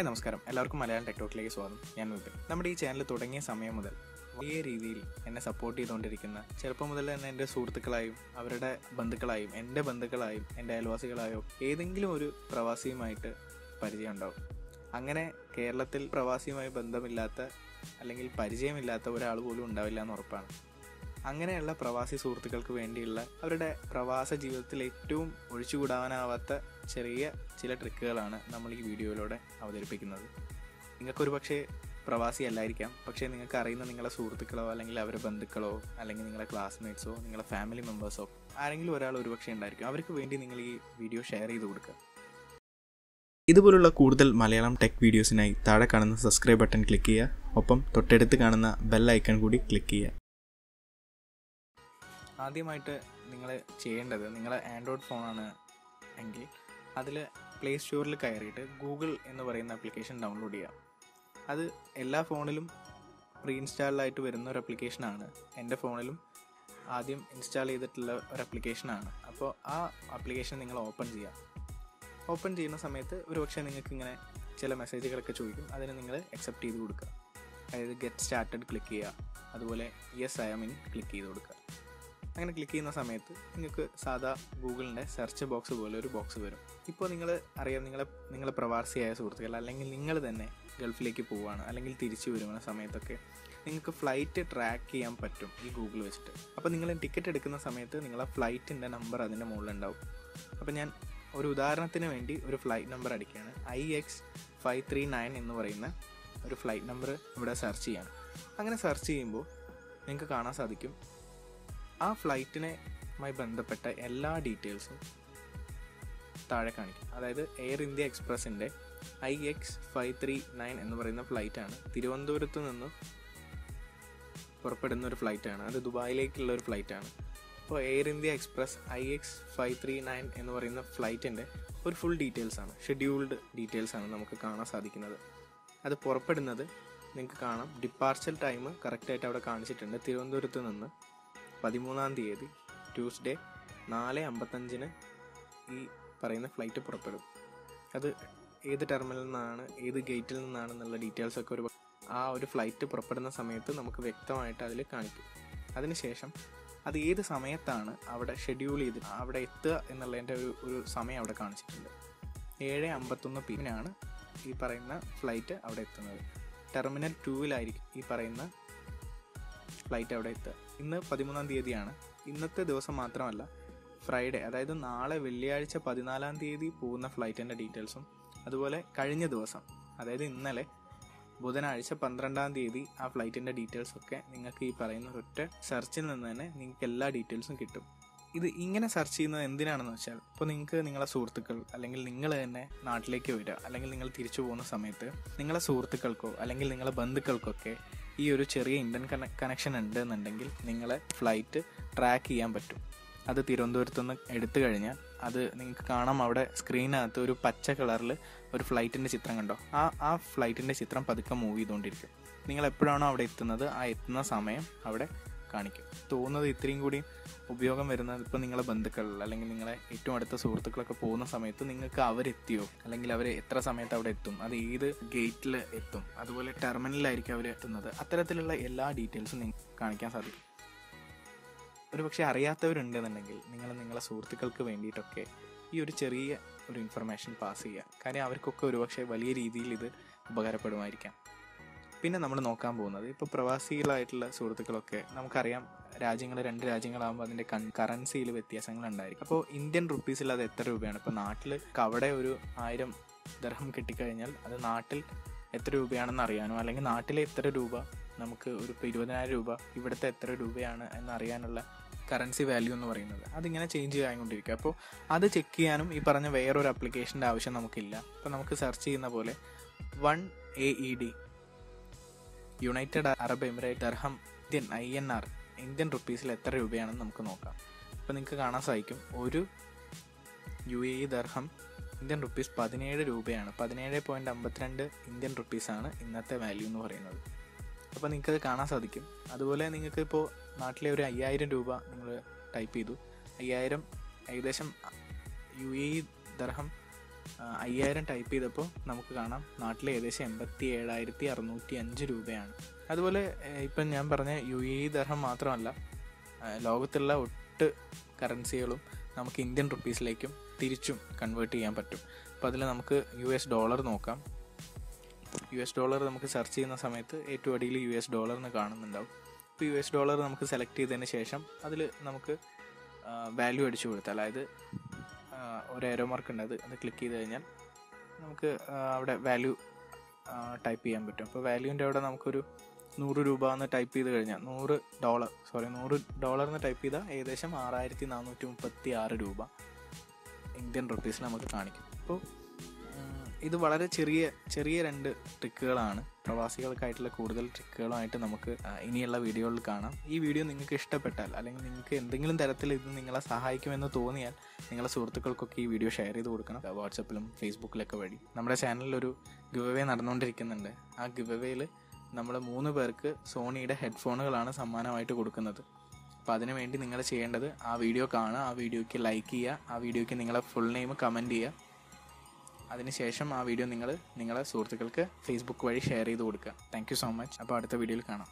Hi നമസ്കാരം. എല്ലാവർക്കും മലയാളം ടെക്ടോക്കിലേക്ക് സ്വാഗതം. ഞാൻ വിപിൻ. നമ്മുടെ ഈ ചാനൽ തുടങ്ങിയ സമയം മുതൽ വലിയ രീതിയിൽ എന്നെ സപ്പോർട്ട് ചെയ്തുകൊണ്ടിരിക്കുന്ന ചെറുപ്പം മുതൽ തന്നെ എന്റെ സുഹൃത്തുക്കളായും അവരുടെ ബന്ധുക്കളായും എന്റെ ബന്ധുക്കളായും എന്റെ അയൽവാസികളായോ ഏതെങ്കിലും ഒരു പ്രവാസിയുമായിട്ട് പരിചയം ഉണ്ടാവും. അങ്ങനെ കേരളത്തിൽ പ്രവാസിയുമായി ബന്ധമില്ലാത്ത അല്ലെങ്കിൽ പരിചയമില്ലാത്ത ഒരാൾ പോലും ഉണ്ടാവില്ല എന്ന് ഉറപ്പാണ്. അങ്ങനെയുള്ള പ്രവാസി സുഹൃത്തുക്കൾക്ക് വേണ്ടിയുള്ള അവരുടെ പ്രവാസ ജീവിതത്തിൽ ഏറ്റവും ഒഴിച്ചുകൂടാനാവാത്ത ചെറിയ ചില ട്രിക്കുകളാണ് നമ്മൾ ഈ വീഡിയോയിലൂടെ അവതരിപ്പിക്കുന്നത്. നിങ്ങൾക്കൊരു പക്ഷേ പ്രവാസി അല്ലായിരിക്കാം. പക്ഷേ നിങ്ങൾക്ക് അറിയുന്ന നിങ്ങളുടെ സുഹൃത്തുക്കളോ അല്ലെങ്കിൽ അവരുടെ ബന്ധുക്കളോ അല്ലെങ്കിൽ നിങ്ങളുടെ ക്ലാസ്മേറ്റ്സോ നിങ്ങളുടെ ഫാമിലി മെമ്പേഴ്സോ ആരെങ്കിലും ഒരാൾ ഒരുപക്ഷെ ഉണ്ടായിരിക്കും. അവർക്ക് വേണ്ടി നിങ്ങൾ ഈ വീഡിയോ ഷെയർ ചെയ്ത് കൊടുക്കുക. ഇതുപോലുള്ള കൂടുതൽ മലയാളം ടെക് വീഡിയോസിനായി താഴെ കാണുന്ന സബ്സ്ക്രൈബ് ബട്ടൺ ക്ലിക്ക് ചെയ്യുക. ഒപ്പം തൊട്ടടുത്ത് കാണുന്ന ബെൽ ഐക്കൺ കൂടി ക്ലിക്ക് ചെയ്യുക. ആദ്യമായിട്ട് നിങ്ങൾ ചെയ്യേണ്ടത് നിങ്ങളെ ആൻഡ്രോയിഡ് ഫോണാണ് എങ്കിൽ അതിൽ പ്ലേ സ്റ്റോറിൽ കയറിയിട്ട് ഗൂഗിൾ എന്ന് പറയുന്ന ആപ്ലിക്കേഷൻ ഡൗൺലോഡ് ചെയ്യാം. അത് എല്ലാ ഫോണിലും പ്രീ ഇൻസ്റ്റാൾഡായിട്ട് വരുന്ന ഒരു ആപ്ലിക്കേഷനാണ് എന്റെ ഫോണിലും ആദ്യം ഇൻസ്റ്റാൾ ചെയ്തിട്ടുള്ള ഒരു ആപ്ലിക്കേഷനാണ് അപ്പോൾ ആ ആപ്ലിക്കേഷൻ നിങ്ങൾ ഓപ്പൺ ചെയ്യാം. ഓപ്പൺ ചെയ്യുന്ന സമയത്ത് ഒരുപക്ഷെ നിങ്ങൾക്ക് ഇങ്ങനെ ചില മെസ്സേജുകളൊക്കെ ചോദിക്കും. അതിന് നിങ്ങൾ അക്സെപ്റ്റ് ചെയ്ത് കൊടുക്കുക. അതായത് ഗെറ്റ് സ്റ്റാർട്ടഡ് ക്ലിക്ക് ചെയ്യുക. അതുപോലെ yes I'm in click ചെയ്ത് കൊടുക്കുക. അങ്ങനെ ക്ലിക്ക് ചെയ്യുന്ന സമയത്ത് നിങ്ങൾക്ക് സാധാ ഗൂഗിളിന്റെ സെർച്ച് ബോക്സ് പോലെ ഒരു ബോക്സ് വരും. ഇപ്പോൾ നിങ്ങൾ അറിയാം നിങ്ങളെ നിങ്ങളെ പ്രവാസിയായ സുഹൃത്തുക്കൾ അല്ലെങ്കിൽ നിങ്ങൾ തന്നെ ഗൾഫിലേക്ക് പോവുകയാണ് അല്ലെങ്കിൽ തിരിച്ചു വരുന്ന സമയത്തൊക്കെ നിങ്ങൾക്ക് ഫ്ലൈറ്റ് ട്രാക്ക് ചെയ്യാൻ പറ്റും ഈ ഗൂഗിൾ വെച്ചിട്ട്. അപ്പോൾ നിങ്ങൾ ടിക്കറ്റ് എടുക്കുന്ന സമയത്ത് നിങ്ങളെ ഫ്ലൈറ്റിന്റെ നമ്പർ അതിന്റെ മുകളിലുണ്ടാവും. അപ്പോൾ ഞാൻ ഒരു ഉദാഹരണത്തിന് വേണ്ടി ഒരു ഫ്ലൈറ്റ് നമ്പർ അടിക്കുകയാണ്. I X five three nine എന്ന് പറയുന്ന ഒരു ഫ്ലൈറ്റ് നമ്പർ ഇവിടെ സെർച്ച് ചെയ്യാണ്. അങ്ങനെ സെർച്ച് ചെയ്യുമ്പോൾ നിങ്ങൾക്ക് കാണാൻ സാധിക്കും ആ ഫ്ലൈറ്റിനെ മായി ബന്ധപ്പെട്ട എല്ലാ ഡീറ്റെയിൽസും താഴെ കാണിക്കും. അതായത് air India എക്സ്പ്രസിന്റെ I X five three nine എന്ന് പറയുന്ന ഫ്ലൈറ്റാണ് തിരുവനന്തപുരത്ത് നിന്ന് പുറപ്പെടുന്ന ഒരു ഫ്ലൈറ്റാണ് അത് ദുബായിലേക്കുള്ള ഒരു ഫ്ലൈറ്റാണ് അപ്പോൾ Air India express I X five three nine എന്ന് പറയുന്ന ഫ്ലൈറ്റിന്റെ ഒരു ഫുൾ ഡീറ്റെയിൽസ് ആണ്. ഷെഡ്യൂൾഡ് ഡീറ്റെയിൽസ് ആണ് നമുക്ക് കാണാൻ സാധിക്കുന്നത്. അത് പുറപ്പെടുന്നത് നിങ്ങൾക്ക് കാണാം. ഡിപ്പാർച്ചർ ടൈം കറക്റ്റായിട്ട് അവിടെ കാണിച്ചിട്ടുണ്ട്. തിരുവനന്തപുരത്ത് നിന്ന് പതിമൂന്നാം തീയതി ട്യൂസ്ഡേ നാല് അമ്പത്തഞ്ചിന് ഈ പറയുന്ന ഫ്ലൈറ്റ് പുറപ്പെടും. അത് ഏത് ടെർമിനലിൽ നിന്നാണ് ഏത് ഗേറ്റിൽ നിന്നാണെന്നുള്ള ഡീറ്റെയിൽസ് ഒക്കെ ഒരു ആ ഒരു ഫ്ലൈറ്റ് പുറപ്പെടുന്ന സമയത്ത് നമുക്ക് വ്യക്തമായിട്ട് അതിൽ കാണിക്കും. അതിനുശേഷം അത് ഏത് സമയത്താണ് അവിടെ ഷെഡ്യൂൾ ചെയ്ത് അവിടെ എത്തുക എന്നുള്ളതിന്റെ ഒരു ഒരു സമയം അവിടെ കാണിച്ചിട്ടുണ്ട്. ഏഴ് അമ്പത്തൊന്ന് പിന്നാണ് ഈ പറയുന്ന ഫ്ലൈറ്റ് അവിടെ എത്തുന്നത്. ടെർമിനൽ ടൂവിലായിരിക്കും ഈ പറയുന്ന ഫ്ലൈറ്റ് അവിടെ എത്തുക. ഇന്ന് പതിമൂന്നാം തീയതിയാണ്. ഇന്നത്തെ ദിവസം മാത്രമല്ല ഫ്രൈഡേ അതായത് നാളെ വെള്ളിയാഴ്ച പതിനാലാം തീയതി പോകുന്ന ഫ്ലൈറ്റിന്റെ ഡീറ്റെയിൽസും അതുപോലെ കഴിഞ്ഞ ദിവസം അതായത് ഇന്നലെ ബുധനാഴ്ച പന്ത്രണ്ടാം തീയതി ആ ഫ്ലൈറ്റിന്റെ ഡീറ്റെയിൽസ് ഒക്കെ നിങ്ങൾക്ക് ഈ പറയുന്ന ഒറ്റ സെർച്ചിൽ നിന്ന് തന്നെ നിങ്ങൾക്ക് എല്ലാ ഡീറ്റെയിൽസും കിട്ടും. ഇത് ഇങ്ങനെ സെർച്ച് ചെയ്യുന്നത് എന്തിനാണെന്ന് വെച്ചാൽ ഇപ്പോൾ നിങ്ങൾക്ക് നിങ്ങളെ സുഹൃത്തുക്കൾ അല്ലെങ്കിൽ നിങ്ങൾ തന്നെ നാട്ടിലേക്ക് വരിക അല്ലെങ്കിൽ നിങ്ങൾ തിരിച്ചു പോകുന്ന സമയത്ത് നിങ്ങളെ സുഹൃത്തുക്കൾക്കോ അല്ലെങ്കിൽ നിങ്ങളെ ബന്ധുക്കൾക്കൊക്കെ ഈ ഒരു ചെറിയ ഇന്ത്യൻ കണക്ഷൻ ഉണ്ട് എന്നുണ്ടെങ്കിൽ നിങ്ങളെ ഫ്ലൈറ്റ് ട്രാക്ക് ചെയ്യാൻ പറ്റും. അത് തിരുവനന്തപുരത്ത് നിന്ന് എടുത്തു കഴിഞ്ഞാൽ അത് നിങ്ങൾക്ക് കാണാം. അവിടെ സ്ക്രീനകത്ത് ഒരു പച്ച കളറിൽ ഒരു ഫ്ലൈറ്റിന്റെ ചിത്രം കണ്ടോ? ആ ആ ഫ്ലൈറ്റിന്റെ ചിത്രം പതുക്കെ മൂവ് ചെയ്തുകൊണ്ടിരിക്കും. നിങ്ങൾ എപ്പോഴാണോ അവിടെ എത്തുന്നത് ആ എത്തുന്ന സമയം അവിടെ കാണിക്കും. തോന്നുന്നത് ഇത്രയും കൂടി ഉപയോഗം വരുന്നത് ഇപ്പോൾ നിങ്ങളെ ബന്ധുക്കളിൽ അല്ലെങ്കിൽ നിങ്ങളെ ഏറ്റവും അടുത്ത സുഹൃത്തുക്കളൊക്കെ പോകുന്ന സമയത്ത് നിങ്ങൾക്ക് അവരെത്തിയോ? അല്ലെങ്കിൽ അവർ എത്ര സമയത്ത് അവിടെ എത്തും? അത് ഏത് ഗേറ്റിൽ എത്തും? അതുപോലെ ടെർമിനലിലായിരിക്കും അവർ എത്തുന്നത്. അത്തരത്തിലുള്ള എല്ലാ ഡീറ്റെയിൽസും നിങ്ങൾക്ക് കാണിക്കാൻ സാധിക്കും. ഒരു പക്ഷേ അറിയാത്തവരുണ്ടെന്നുണ്ടെങ്കിൽ നിങ്ങൾ നിങ്ങളെ സുഹൃത്തുക്കൾക്ക് വേണ്ടിയിട്ടൊക്കെ ഈ ഒരു ചെറിയ ഒരു ഇൻഫർമേഷൻ പാസ് ചെയ്യുക. കാര്യം അവർക്കൊക്കെ ഒരുപക്ഷെ വലിയ രീതിയിൽ ഇത് ഉപകാരപ്പെടുമായിരിക്കാം. പിന്നെ നമ്മൾ നോക്കാൻ പോകുന്നത് ഇപ്പോൾ പ്രവാസികളായിട്ടുള്ള സുഹൃത്തുക്കളൊക്കെ നമുക്കറിയാം രാജ്യങ്ങൾ രണ്ട് രാജ്യങ്ങളാകുമ്പോൾ അതിന്റെ കൺ കറൻസിയിൽ വ്യത്യാസങ്ങൾ ഉണ്ടായിരിക്കും. അപ്പോൾ ഇന്ത്യൻ റുപ്പീസിൽ അത് എത്ര രൂപയാണ്? ഇപ്പോൾ നാട്ടിൽ അവിടെ ഒരു ആയിരം ദർഹം കിട്ടിക്കഴിഞ്ഞാൽ അത് നാട്ടിൽ എത്ര രൂപയാണെന്ന് അറിയാനോ? അല്ലെങ്കിൽ നാട്ടിലെ എത്ര രൂപ നമുക്ക് ഒരു ഇപ്പോൾ ഇരുപതിനായിരം രൂപ ഇവിടുത്തെ എത്ര രൂപയാണ് എന്നറിയാനുള്ള കറൻസി വാല്യൂ എന്ന് പറയുന്നത്. അതിങ്ങനെ ചേഞ്ച് ചെയ്യാകൊണ്ടിരിക്കുക അപ്പോൾ അത് ചെക്ക് ചെയ്യാനും ഈ പറഞ്ഞ വേറൊരു ആപ്ലിക്കേഷന്റെ ആവശ്യം നമുക്കില്ല. അപ്പോൾ നമുക്ക് സെർച്ച് ചെയ്യുന്ന പോലെ one A E D united Arab emirate dirham Indian I N R Indian റുപ്പീസിൽ എത്ര രൂപയാണെന്ന് നമുക്ക് നോക്കാം. അപ്പോൾ നിങ്ങൾക്ക് കാണാൻ സാധിക്കും. ഒരു U A E dirham Indian rupees പതിനേഴ് രൂപയാണ്. പതിനേഴ് പോയിന്റ് അമ്പത്തിരണ്ട് ഇന്ത്യൻ റുപ്പീസാണ് ഇന്നത്തെ വാല്യൂ എന്ന് പറയുന്നത്. അപ്പോൾ നിങ്ങൾക്കത് കാണാൻ സാധിക്കും. അതുപോലെ നിങ്ങൾക്ക് ഇപ്പോൾ നാട്ടിലെ ഒരു അയ്യായിരം രൂപ നിങ്ങൾ ടൈപ്പ് ചെയ്തു. അയ്യായിരം ഏകദേശം യു എ ദർഹം അയ്യായിരം ടൈപ്പ് ചെയ്തപ്പോൾ നമുക്ക് കാണാം നാട്ടിൽ ഏകദേശം എൺപത്തി ഏഴായിരത്തി അറുന്നൂറ്റി അഞ്ച് രൂപയാണ്. അതുപോലെ ഇപ്പം ഞാൻ പറഞ്ഞ യു എ ദർഹം മാത്രമല്ല ലോകത്തുള്ള ഒട്ട് കറൻസികളും നമുക്ക് ഇന്ത്യൻ റുപ്പീസിലേക്കും തിരിച്ചും കൺവേർട്ട് ചെയ്യാൻ പറ്റും. അപ്പോൾ അതിൽ നമുക്ക് യു എസ് ഡോളർ നോക്കാം. യു എസ് ഡോളർ നമുക്ക് സെർച്ച് ചെയ്യുന്ന സമയത്ത് ഏറ്റവും അടിയിൽ യു എസ് ഡോളർ എന്ന് കാണുന്നുണ്ടാവും. അപ്പോൾ യു എസ് ഡോളർ നമുക്ക് സെലക്ട് ചെയ്തതിന് ശേഷം അതിൽ നമുക്ക് വാല്യൂ അടിച്ചു കൊടുത്താൽ അതായത് ഒരു ഏരോ മാർക്ക് ഉണ്ട്. അത് അത് ക്ലിക്ക് ചെയ്ത് കഴിഞ്ഞാൽ നമുക്ക് അവിടെ വാല്യൂ ടൈപ്പ് ചെയ്യാൻ പറ്റും. അപ്പോൾ വാല്യൂന്റെ അവിടെ നമുക്കൊരു നൂറ് രൂപ എന്ന് ടൈപ്പ് ചെയ്ത് കഴിഞ്ഞാൽ നൂറ് ഡോളർ സോറി നൂറ് ഡോളർ എന്ന് ടൈപ്പ് ചെയ്താൽ ഏകദേശം ആറായിരത്തി നാനൂറ്റി മുപ്പത്തി ആറ് രൂപ ഇന്ത്യൻ റുപ്പീസിൽ നമുക്ക് കാണിക്കും. അപ്പോൾ ഇത് വളരെ ചെറിയ ചെറിയ രണ്ട് ട്രിക്കുകളാണ്. പ്രവാസികൾക്കായിട്ടുള്ള കൂടുതൽ ട്രിക്കുകളുമായിട്ട് നമുക്ക് ഇനിയുള്ള വീഡിയോകളിൽ കാണാം. ഈ വീഡിയോ നിങ്ങൾക്ക് ഇഷ്ടപ്പെട്ടാൽ അല്ലെങ്കിൽ നിങ്ങൾക്ക് എന്തെങ്കിലും തരത്തിൽ ഇത് നിങ്ങളെ സഹായിക്കുമെന്ന് തോന്നിയാൽ നിങ്ങളുടെ സുഹൃത്തുക്കൾക്കൊക്കെ ഈ വീഡിയോ ഷെയർ ചെയ്ത് കൊടുക്കണം. വാട്സപ്പിലും ഫേസ്ബുക്കിലൊക്കെ വഴി. നമ്മുടെ ചാനലിൽ ഒരു ഗിവ് അവേ നടന്നുകൊണ്ടിരിക്കുന്നുണ്ട്. ആ ഗിവ് അവേയിൽ നമ്മൾ മൂന്ന് പേർക്ക് സോണിയുടെ ഹെഡ്ഫോണുകളാണ് സമ്മാനമായിട്ട് കൊടുക്കുന്നത്. അപ്പോൾ അതിനു വേണ്ടി നിങ്ങൾ ചെയ്യേണ്ടത് ആ വീഡിയോ കാണുക ആ വീഡിയോയ്ക്ക് ലൈക്ക് ചെയ്യുക ആ വീഡിയോയ്ക്ക് നിങ്ങളെ ഫുൾ നെയിം കമന്റ് ചെയ്യുക. അതിനുശേഷം ആ വീഡിയോ നിങ്ങൾ നിങ്ങളുടെ സുഹൃത്തുക്കൾക്ക് ഫേസ്ബുക്ക് വഴി ഷെയർ ചെയ്ത് കൊടുക്കുക. താങ്ക് സോ മച്ച് അപ്പോൾ അടുത്ത വീഡിയോയിൽ കാണാം.